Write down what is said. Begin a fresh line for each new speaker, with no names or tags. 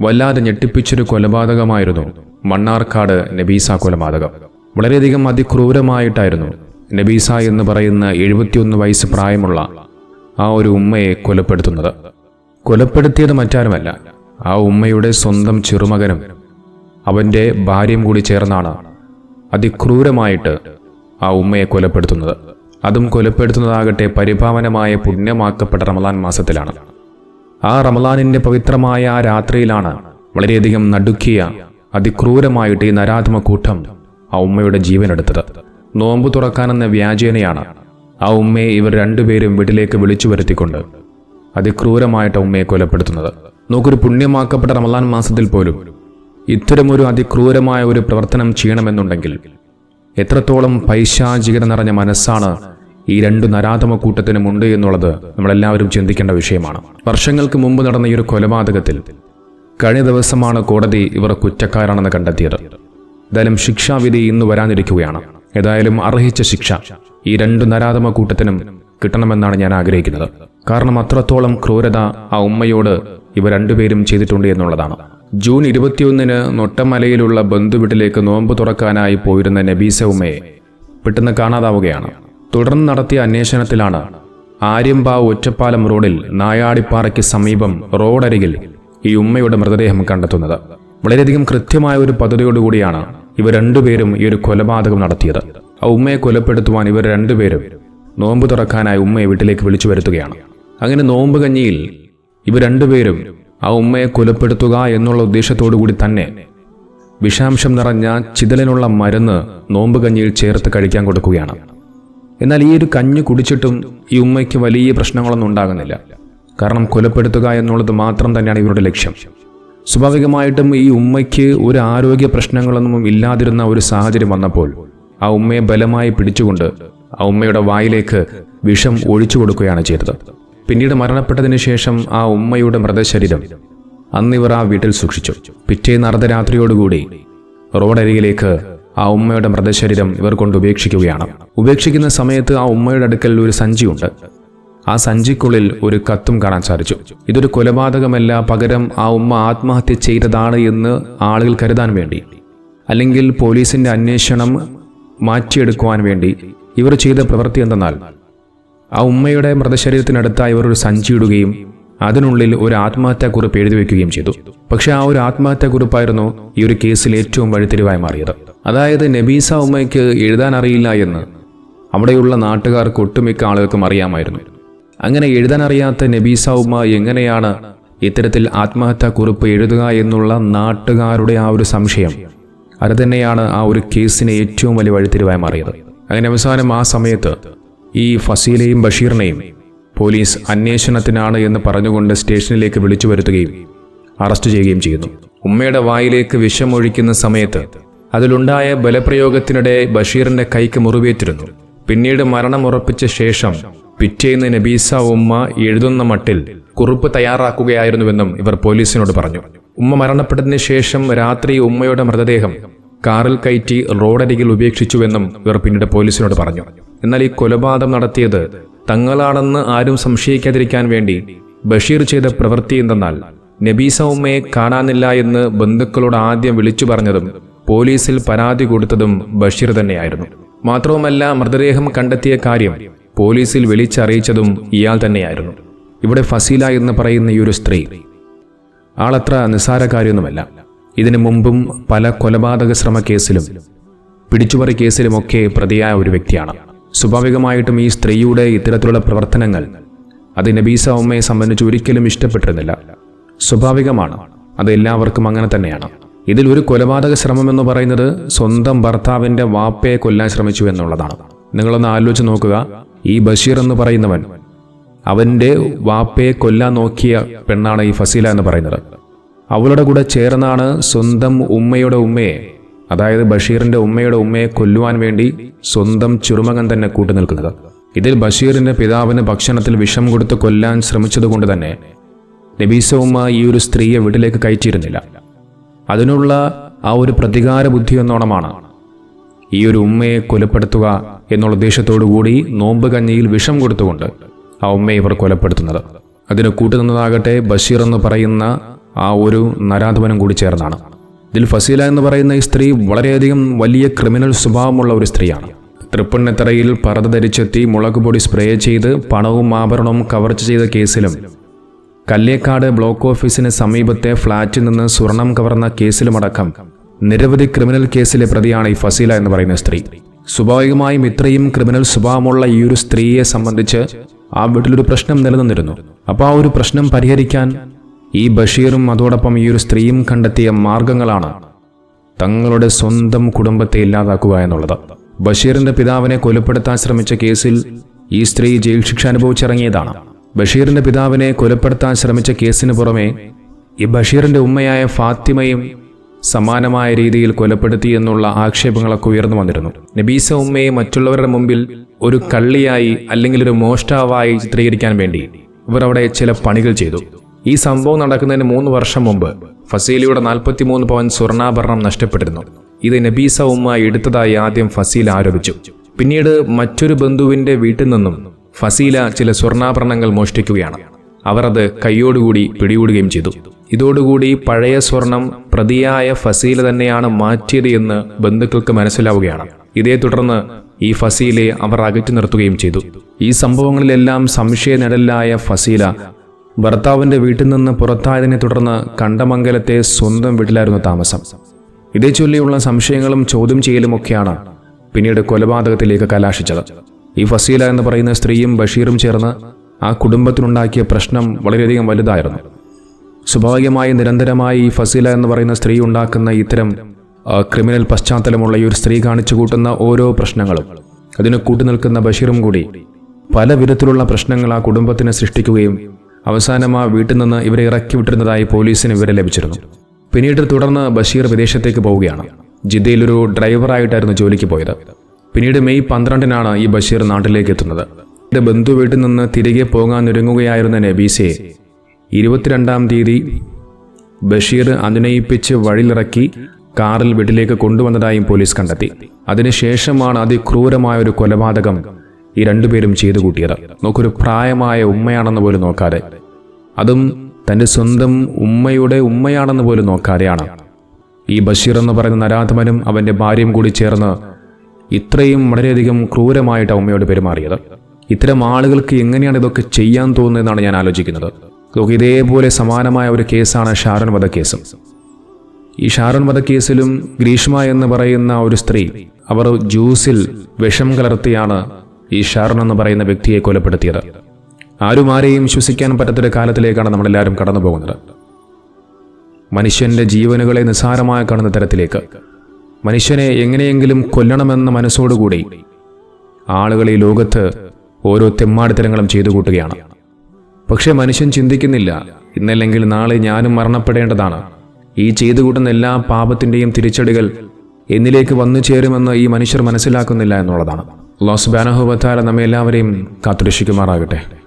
വല്ലാതെ ഞെട്ടിപ്പിച്ചൊരു കൊലപാതകമായിരുന്നു. മണ്ണാർക്കാട് നബീസ കൊലപാതകം. വളരെയധികം അതിക്രൂരമായിട്ടായിരുന്നു നബീസ എന്ന് പറയുന്ന എഴുപത്തിയൊന്ന് വയസ്സ് പ്രായമുള്ള ആ ഒരു ഉമ്മയെ കൊലപ്പെടുത്തുന്നത്. കൊലപ്പെടുത്തിയത് മറ്റാരുമല്ല ആ ഉമ്മയുടെ സ്വന്തം ചെറുമകനും അവന്റെ ഭാര്യയും കൂടി ചേർന്നാണ് അതിക്രൂരമായിട്ട് ആ ഉമ്മയെ കൊലപ്പെടുത്തുന്നത്. അതും കൊലപ്പെടുത്തുന്നതാകട്ടെ പരിഭാവനമായ പുണ്യമാക്കപ്പെട്ട റമദാൻ മാസത്തിലാണ്. ആ റമലാനിന്റെ പവിത്രമായ ആ രാത്രിയിലാണ് വളരെയധികം നടുക്കിയ അതിക്രൂരമായിട്ട് ഈ നരാധമ കൂട്ടം ആ ഉമ്മയുടെ ജീവനെടുത്തത്. നോമ്പ് തുറക്കാനെന്ന വ്യാജേനയാണ് ആ ഉമ്മയെ ഇവർ രണ്ടുപേരും വീട്ടിലേക്ക് വിളിച്ചു വരുത്തിക്കൊണ്ട് അതിക്രൂരമായിട്ട് ഉമ്മയെ കൊലപ്പെടുത്തുന്നത്. നോക്കൊരു പുണ്യമാക്കപ്പെട്ട റമലാൻ മാസത്തിൽ പോലും ഇത്തരമൊരു അതിക്രൂരമായ ഒരു പ്രവർത്തനം ചെയ്യണമെന്നുണ്ടെങ്കിൽ എത്രത്തോളം പൈശാചികത നിറഞ്ഞ മനസ്സാണ് ഈ രണ്ട് നരാധമ കൂട്ടത്തിനുമുണ്ട് എന്നുള്ളത് നമ്മളെല്ലാവരും ചിന്തിക്കേണ്ട വിഷയമാണ്. വർഷങ്ങൾക്ക് മുമ്പ് നടന്ന ഈ ഒരു കൊലപാതകത്തിൽ കഴിഞ്ഞ ദിവസമാണ് കോടതി ഇവർ കുറ്റക്കാരാണെന്ന് കണ്ടെത്തിയത്. എന്തായാലും ശിക്ഷാവിധി ഇന്ന് വരാനിരിക്കുകയാണ്. ഏതായാലും അർഹിച്ച ശിക്ഷ ഈ രണ്ട് നരാധമ കൂട്ടത്തിനും കിട്ടണമെന്നാണ് ഞാൻ ആഗ്രഹിക്കുന്നത്. കാരണം അത്രത്തോളം ക്രൂരത ആ ഉമ്മയോട് ഇവ രണ്ടുപേരും ചെയ്തിട്ടുണ്ട് എന്നുള്ളതാണ്. ജൂൺ ഇരുപത്തിയൊന്നിന് നൊട്ടമലയിലുള്ള ബന്ധുവീട്ടിലേക്ക് നോമ്പ് തുറക്കാനായി പോയിരുന്ന നബീസ ഉമ്മയെ പെട്ടെന്ന് കാണാതാവുകയാണ്. തുടർന്ന് നടത്തിയ അന്വേഷണത്തിലാണ് ആര്യമ്പാവ് ഒറ്റപ്പാലം റോഡിൽ നായാടിപ്പാറയ്ക്ക് സമീപം റോഡരികിൽ ഈ ഉമ്മയുടെ മൃതദേഹം കണ്ടെത്തുന്നത്. വളരെയധികം കൃത്യമായ ഒരു പദ്ധതിയോടുകൂടിയാണ് ഇവർ രണ്ടുപേരും ഈ ഒരു കൊലപാതകം നടത്തിയത്. ആ ഉമ്മയെ കൊലപ്പെടുത്തുവാൻ ഇവർ രണ്ടുപേരും നോമ്പ് തുറക്കാനായി ഉമ്മയെ വീട്ടിലേക്ക് വിളിച്ചു വരുത്തുകയാണ്. അങ്ങനെ നോമ്പ് കഞ്ഞിയിൽ ഇവർ രണ്ടുപേരും ആ ഉമ്മയെ കൊലപ്പെടുത്തുക എന്നുള്ള ഉദ്ദേശത്തോടു കൂടി തന്നെ വിഷാംശം നിറഞ്ഞ ചിതലിനുള്ള മരുന്ന് നോമ്പ് കഞ്ഞിയിൽ ചേർത്ത് കഴിക്കാൻ കൊടുക്കുകയാണ്. എന്നാൽ ഈ ഒരു കഞ്ഞ് കുടിച്ചിട്ടും ഈ ഉമ്മയ്ക്ക് വലിയ പ്രശ്നങ്ങളൊന്നും ഉണ്ടാകുന്നില്ല. കാരണം കൊലപ്പെടുത്തുക എന്നുള്ളത് മാത്രം തന്നെയാണ് ഇവരുടെ ലക്ഷ്യം. സ്വാഭാവികമായിട്ടും ഈ ഉമ്മയ്ക്ക് ഒരു ആരോഗ്യ പ്രശ്നങ്ങളൊന്നും ഇല്ലാതിരുന്ന ഒരു സാഹചര്യം വന്നപ്പോൾ ആ ഉമ്മയെ ബലമായി പിടിച്ചുകൊണ്ട് ആ ഉമ്മയുടെ വായിലേക്ക് വിഷം ഒഴിച്ചു കൊടുക്കുകയാണ് ചെയ്തത്. പിന്നീട് മരണപ്പെട്ടതിന് ശേഷം ആ ഉമ്മയുടെ മൃതശരീരം അന്നിവർ ആ വീട്ടിൽ സൂക്ഷിച്ചു. പിറ്റേന്ന് അർദ്ധരാത്രിയോടുകൂടി റോഡരികിലേക്ക് ആ ഉമ്മയുടെ മൃതശരീരം ഇവർ കൊണ്ട് ഉപേക്ഷിക്കുകയാണ്. ഉപേക്ഷിക്കുന്ന സമയത്ത് ആ ഉമ്മയുടെ അടുക്കൽ ഒരു സഞ്ചിയുണ്ട് ആ സഞ്ചിക്കുള്ളിൽ ഒരു കത്തും കാണാൻ സാധിച്ചു. ഇതൊരു കൊലപാതകമല്ല പകരം ആ ഉമ്മ ആത്മഹത്യ ചെയ്തതാണ് എന്ന് ആളുകൾ കരുതാൻ വേണ്ടി. അല്ലെങ്കിൽ പോലീസിന്റെ അന്വേഷണം മാറ്റിയെടുക്കുവാൻ വേണ്ടി ഇവർ ചെയ്ത പ്രവൃത്തി എന്തെന്നാൽ ആ ഉമ്മയുടെ മൃതശരീരത്തിനടുത്തായി ഇവർ ഒരു സഞ്ചി ഇടുകയും അതിനുള്ളിൽ ഒരു ആത്മഹത്യാ കുറിപ്പ് എഴുതി വയ്ക്കുകയും ചെയ്തു. പക്ഷേ ആ ഒരു ആത്മഹത്യാ ആത്മഹത്യാക്കുറിപ്പായിരുന്നു ഈ ഒരു കേസിൽ ഏറ്റവും വഴിത്തിരിവായി മാറിയത്. അതായത് നബീസ ഉമ്മയ്ക്ക് എഴുതാൻ അറിയില്ല എന്ന് അവിടെയുള്ള നാട്ടുകാർക്ക് ഒട്ടുമിക്ക ആളുകൾക്കും അറിയാമായിരുന്നു. അങ്ങനെ എഴുതാൻ അറിയാത്ത നബീസ ഉമ്മ എങ്ങനെയാണ് ഇത്തരത്തിൽ ആത്മഹത്യാക്കുറിപ്പ് എഴുതുക എന്നുള്ള നാട്ടുകാരുടെ ആ ഒരു സംശയം. അത് തന്നെയാണ് ആ ഒരു കേസിനെ ഏറ്റവും വലിയ വഴിത്തിരിവായി മാറിയത്. അങ്ങനെ അവസാനം ആ സമയത്ത് ഈ ഫസീലയും ബഷീറിനെയും പോലീസ് അന്വേഷണത്തിനാണ് എന്ന് പറഞ്ഞുകൊണ്ട് സ്റ്റേഷനിലേക്ക് വിളിച്ചു വരുത്തുകയും അറസ്റ്റ് ചെയ്യുകയും ചെയ്യുന്നു. ഉമ്മയുടെ വായിലേക്ക് വിഷമൊഴിക്കുന്ന സമയത്ത് അതിലുണ്ടായ ബലപ്രയോഗത്തിനിടെ ബഷീറിന്റെ കൈക്ക് മുറിവേറ്റിരുന്നു. പിന്നീട് മരണം ഉറപ്പിച്ച ശേഷം പിറ്റേന്ന് നബീസ ഉമ്മ എഴുതുന്ന മട്ടിൽ കുറിപ്പ് തയ്യാറാക്കുകയായിരുന്നുവെന്നും ഇവർ പോലീസിനോട് പറഞ്ഞു. ഉമ്മ മരണപ്പെട്ടതിന് ശേഷം രാത്രി ഉമ്മയുടെ മൃതദേഹം കാറിൽ കയറ്റി റോഡരികിൽ ഉപേക്ഷിച്ചുവെന്നും ഇവർ പിന്നീട് പോലീസിനോട് പറഞ്ഞു. എന്നാൽ ഈ കൊലപാതകം നടത്തിയത് തങ്ങളാണെന്ന് ആരും സംശയിക്കാതിരിക്കാൻ വേണ്ടി ബഷീർ ചെയ്ത പ്രവൃത്തി എന്തെന്നാൽ നബീസ ഉമ്മയെ കാണാനില്ല എന്ന് ബന്ധുക്കളോട് ആദ്യം വിളിച്ചു പറഞ്ഞതും പോലീസിൽ പരാതി കൊടുത്തതും ബഷീർ തന്നെയായിരുന്നു. മാത്രവുമല്ല മൃതദേഹം കണ്ടെത്തിയ കാര്യം പോലീസിൽ വിളിച്ചറിയിച്ചതും ഇയാൾ തന്നെയായിരുന്നു. ഇവിടെ ഫസീല എന്ന് പറയുന്ന ഈ ഒരു സ്ത്രീ ആളത്ര നിസ്സാര കാര്യമൊന്നുമല്ല. ഇതിനു മുമ്പും പല കൊലപാതക ശ്രമ കേസിലും പിടിച്ചുപറി കേസിലുമൊക്കെ പ്രതിയായ ഒരു വ്യക്തിയാണ്. സ്വാഭാവികമായിട്ടും ഈ സ്ത്രീയുടെ ഇത്തരത്തിലുള്ള പ്രവർത്തനങ്ങൾ അത് നബീസ ഉമ്മയെ സംബന്ധിച്ച് ഒരിക്കലും ഇഷ്ടപ്പെട്ടിരുന്നില്ല. സ്വാഭാവികമാണ് അത് എല്ലാവർക്കും അങ്ങനെ തന്നെയാണ്. ഇതിൽ ഒരു കൊലപാതക ശ്രമം എന്ന് പറയുന്നത് സ്വന്തം ഭർത്താവിന്റെ വാപ്പയെ കൊല്ലാൻ ശ്രമിച്ചു എന്നുള്ളതാണ്. നിങ്ങളൊന്ന് ആലോചിച്ച് നോക്കുക. ഈ ബഷീർ എന്ന് പറയുന്നവൻ അവന്റെ വാപ്പയെ കൊല്ലാൻ നോക്കിയ പെണ്ണാണ് ഈ ഫസീല എന്ന് പറയുന്നത്. അവളുടെ കൂടെ ചേർന്നാണ് സ്വന്തം ഉമ്മയുടെ ഉമ്മയെ അതായത് ബഷീറിന്റെ ഉമ്മയുടെ ഉമ്മയെ കൊല്ലുവാൻ വേണ്ടി സ്വന്തം ചെറുമകൻ തന്നെ കൂട്ടുനിൽക്കുന്നത്. ഇതിൽ ബഷീറിന്റെ പിതാവിന് ഭക്ഷണത്തിൽ വിഷം കൊടുത്ത് കൊല്ലാൻ ശ്രമിച്ചതുകൊണ്ട് തന്നെ നബീസ ഉമ്മ ഈ ഒരു സ്ത്രീയെ വീട്ടിലേക്ക് കയറ്റിയിരുന്നില്ല. അതിനുള്ള ആ ഒരു പ്രതികാര ബുദ്ധി എന്നോണമാണ്. ഈ ഒരു ഉമ്മയെ കൊലപ്പെടുത്തുക എന്നുള്ള ഉദ്ദേശത്തോടു കൂടി നോമ്പ് കഞ്ഞിയിൽ വിഷം കൊടുത്തുകൊണ്ട് ആ ഉമ്മയെ ഇവർ കൊലപ്പെടുത്തുന്നത്. അതിന് കൂട്ടുനിന്നതാകട്ടെ ബഷീർ എന്ന് പറയുന്ന ആ ഒരു നരാധവനും കൂടി ചേർന്നാണ്. ഇതിൽ ഫസീല എന്ന് പറയുന്ന ഈ സ്ത്രീ വളരെയധികം വലിയ ക്രിമിനൽ സ്വഭാവമുള്ള ഒരു സ്ത്രീയാണ്. തൃപ്പുണ്ണിത്തറയിൽ പറത ധരിച്ചെത്തി മുളക് പൊടി സ്പ്രേ ചെയ്ത് പണവും ആഭരണവും കവർച്ച ചെയ്ത കേസിലും കല്ലേക്കാട് ബ്ലോക്ക് ഓഫീസിന് സമീപത്തെ ഫ്ളാറ്റിൽ നിന്ന് സ്വർണം കവർന്ന കേസിലുമടക്കം. നിരവധി ക്രിമിനൽ കേസിലെ പ്രതിയാണ് ഈ ഫസീല എന്ന് പറയുന്ന സ്ത്രീ. സ്വാഭാവികമായും ഇത്രയും ക്രിമിനൽ സ്വഭാവമുള്ള ഈ ഒരു സ്ത്രീയെ സംബന്ധിച്ച് ആ വീട്ടിലൊരു പ്രശ്നം നിലനിന്നിരുന്നു. അപ്പോൾ ആ ഒരു പ്രശ്നം പരിഹരിക്കാൻ ഈ ബഷീറും അതോടൊപ്പം ഈ ഒരു സ്ത്രീയും കണ്ടെത്തിയ മാർഗങ്ങളാണ് തങ്ങളുടെ സ്വന്തം കുടുംബത്തെ ഇല്ലാതാക്കുക എന്നുള്ളത്. ബഷീറിന്റെ പിതാവിനെ കൊലപ്പെടുത്താൻ ശ്രമിച്ച കേസിൽ ഈ സ്ത്രീ ജയിൽ ശിക്ഷ അനുഭവിച്ചിറങ്ങിയതാണ്. ബഷീറിന്റെ പിതാവിനെ കൊലപ്പെടുത്താൻ ശ്രമിച്ച കേസിന് പുറമെ ഈ ബഷീറിന്റെ ഉമ്മയായ ഫാത്തിമയും സമാനമായ രീതിയിൽ കൊലപ്പെടുത്തി എന്നുള്ള ആക്ഷേപങ്ങളൊക്കെ ഉയർന്നു വന്നിരുന്നു. നബീസ ഉമ്മയെ മറ്റുള്ളവരുടെ മുമ്പിൽ ഒരു കള്ളിയായി അല്ലെങ്കിൽ ഒരു മോഷ്ടാവായി ചിത്രീകരിക്കാൻ വേണ്ടി ഇവർ അവിടെ ചില പണികൾ ചെയ്തു. ഈ സംഭവം നടക്കുന്നതിന് മൂന്ന് വർഷം മുമ്പ് ഫസീലിയുടെ നാൽപ്പത്തിമൂന്ന് പവൻ സ്വർണാഭരണം നഷ്ടപ്പെട്ടിരുന്നു. ഇത് നബീസ ഉമ്മ എടുത്തതായി ആദ്യം ഫസീൽ ആരോപിച്ചു. പിന്നീട് മറ്റൊരു ബന്ധുവിന്റെ വീട്ടിൽ നിന്നും ഫസീല ചില സ്വർണാഭരണങ്ങൾ മോഷ്ടിക്കുകയാണ്. അവർ അത് കൈയോടുകൂടി പിടികൂടുകയും ചെയ്തു. ഇതോടുകൂടി പഴയ സ്വർണം പ്രതിയായ ഫസീല തന്നെയാണ് മാറ്റിയത് എന്ന് ബന്ധുക്കൾക്ക് മനസ്സിലാവുകയാണ്. ഇതേ തുടർന്ന് ഈ ഫസീലെ അവർ അകറ്റി നിർത്തുകയും ചെയ്തു. ഈ സംഭവങ്ങളിലെല്ലാം സംശയനിഴലായ ഫസീല ഭർത്താവിന്റെ വീട്ടിൽ നിന്ന് പുറത്തായതിനെ തുടർന്ന് കണ്ടമംഗലത്തെ സ്വന്തം വീട്ടിലായിരുന്നു താമസം. ഇതേ ചൊല്ലിയുള്ള സംശയങ്ങളും ചോദ്യം ചെയ്യലുമൊക്കെയാണ് പിന്നീട് കൊലപാതകത്തിലേക്ക് കലാശിച്ചത്. ഈ ഫസീല എന്ന് പറയുന്ന സ്ത്രീയും ബഷീറും ചേർന്ന് ആ കുടുംബത്തിനുണ്ടാക്കിയ പ്രശ്നം വളരെയധികം വലുതായിരുന്നു. സ്വാഭാവികമായി നിരന്തരമായി ഈ ഫസീല എന്ന് പറയുന്ന സ്ത്രീ ഉണ്ടാക്കുന്ന ഇത്തരം ക്രിമിനൽ പശ്ചാത്തലമുള്ള ഈ ഒരു സ്ത്രീ കാണിച്ചു കൂട്ടുന്ന ഓരോ പ്രശ്നങ്ങളും അതിന് കൂട്ടുനിൽക്കുന്ന ബഷീറും കൂടി പല വിധത്തിലുള്ള പ്രശ്നങ്ങൾ ആ കുടുംബത്തിന് സൃഷ്ടിക്കുകയും അവസാനം ആ വീട്ടിൽ നിന്ന് ഇവരെ ഇറക്കി വിട്ടിരുന്നതായി പോലീസിന് ഇവരെ ലഭിച്ചിരുന്നു. പിന്നീട് തുടർന്ന് ബഷീർ വിദേശത്തേക്ക് പോവുകയാണ്. ജിദ്ദയിലൊരു ഡ്രൈവറായിട്ടായിരുന്നു ജോലിക്ക് പോയത്. പിന്നീട് മെയ് പന്ത്രണ്ടിനാണ് ഈ ബഷീർ നാട്ടിലേക്ക് എത്തുന്നത് തന്റെ ബന്ധു വീട്ടിൽ നിന്ന് തിരികെ പോകാനൊരുങ്ങുകയായിരുന്ന നബീസയെ ഇരുപത്തിരണ്ടാം തീയതി ബഷീർ അനുനയിപ്പിച്ച് വഴിയിലിറക്കി കാറിൽ വീട്ടിലേക്ക് കൊണ്ടുവന്നതായും പോലീസ് കണ്ടെത്തി. അതിനുശേഷമാണ് അതിക്രൂരമായ ഒരു കൊലപാതകം ഈ രണ്ടുപേരും ചെയ്തു കൂട്ടിയത് നോക്കൊരു പ്രായമായ ഉമ്മയാണെന്ന് പോലും നോക്കാതെ. അതും തന്റെ സ്വന്തം ഉമ്മയുടെ ഉമ്മയാണെന്ന് പോലും നോക്കാതെയാണ്. ഈ ബഷീർ എന്ന് പറയുന്ന നരാധമനും അവന്റെ ഭാര്യയും കൂടി ചേർന്ന് ഇത്രയും വളരെയധികം ക്രൂരമായിട്ട് അമ്മയോട് പെരുമാറിയത്. ഇത്തരം ആളുകൾക്ക് എങ്ങനെയാണ് ഇതൊക്കെ ചെയ്യാൻ തോന്നുന്നതെന്നാണ് ഞാൻ ആലോചിക്കുന്നത്. നമുക്ക് ഇതേപോലെ സമാനമായ ഒരു കേസാണ് ഷാരൺ കേസും ഈ ഷാരൺ കേസിലും ഗ്രീഷ്മ എന്ന് പറയുന്ന ഒരു സ്ത്രീ അവർ ജ്യൂസിൽ വിഷം കലർത്തിയാണ് ഈ ഷാരൺ എന്ന് പറയുന്ന വ്യക്തിയെ കൊലപ്പെടുത്തിയത്. ആരും ആരെയും ശ്വസിക്കാൻ പറ്റാത്തൊരു കാലത്തിലേക്കാണ് നമ്മളെല്ലാവരും കടന്നു പോകുന്നത് മനുഷ്യന്റെ ജീവനുകളെ നിസ്സാരമായി കാണുന്ന തരത്തിലേക്ക് മനുഷ്യനെ എങ്ങനെയെങ്കിലും കൊല്ലണമെന്ന മനസ്സോടുകൂടി ആളുകൾ ഈ ലോകത്ത് ഓരോ തെമ്മാടിത്തരങ്ങളും ചെയ്തു കൂട്ടുകയാണ്. പക്ഷെ മനുഷ്യൻ ചിന്തിക്കുന്നില്ല ഇന്നല്ലെങ്കിൽ നാളെ ഞാനും മരണപ്പെടേണ്ടതാണ്. ഈ ചെയ്തു കൂട്ടുന്ന എല്ലാ പാപത്തിന്റെയും തിരിച്ചടികൾ എന്നിലേക്ക് വന്നു ചേരുമെന്ന് ഈ മനുഷ്യർ മനസ്സിലാക്കുന്നില്ല എന്നുള്ളതാണ്. ലോസ് ബാനഹുബത്താല നമ്മെ എല്ലാവരെയും കാത്തുരക്ഷിക്കുമാറാകട്ടെ.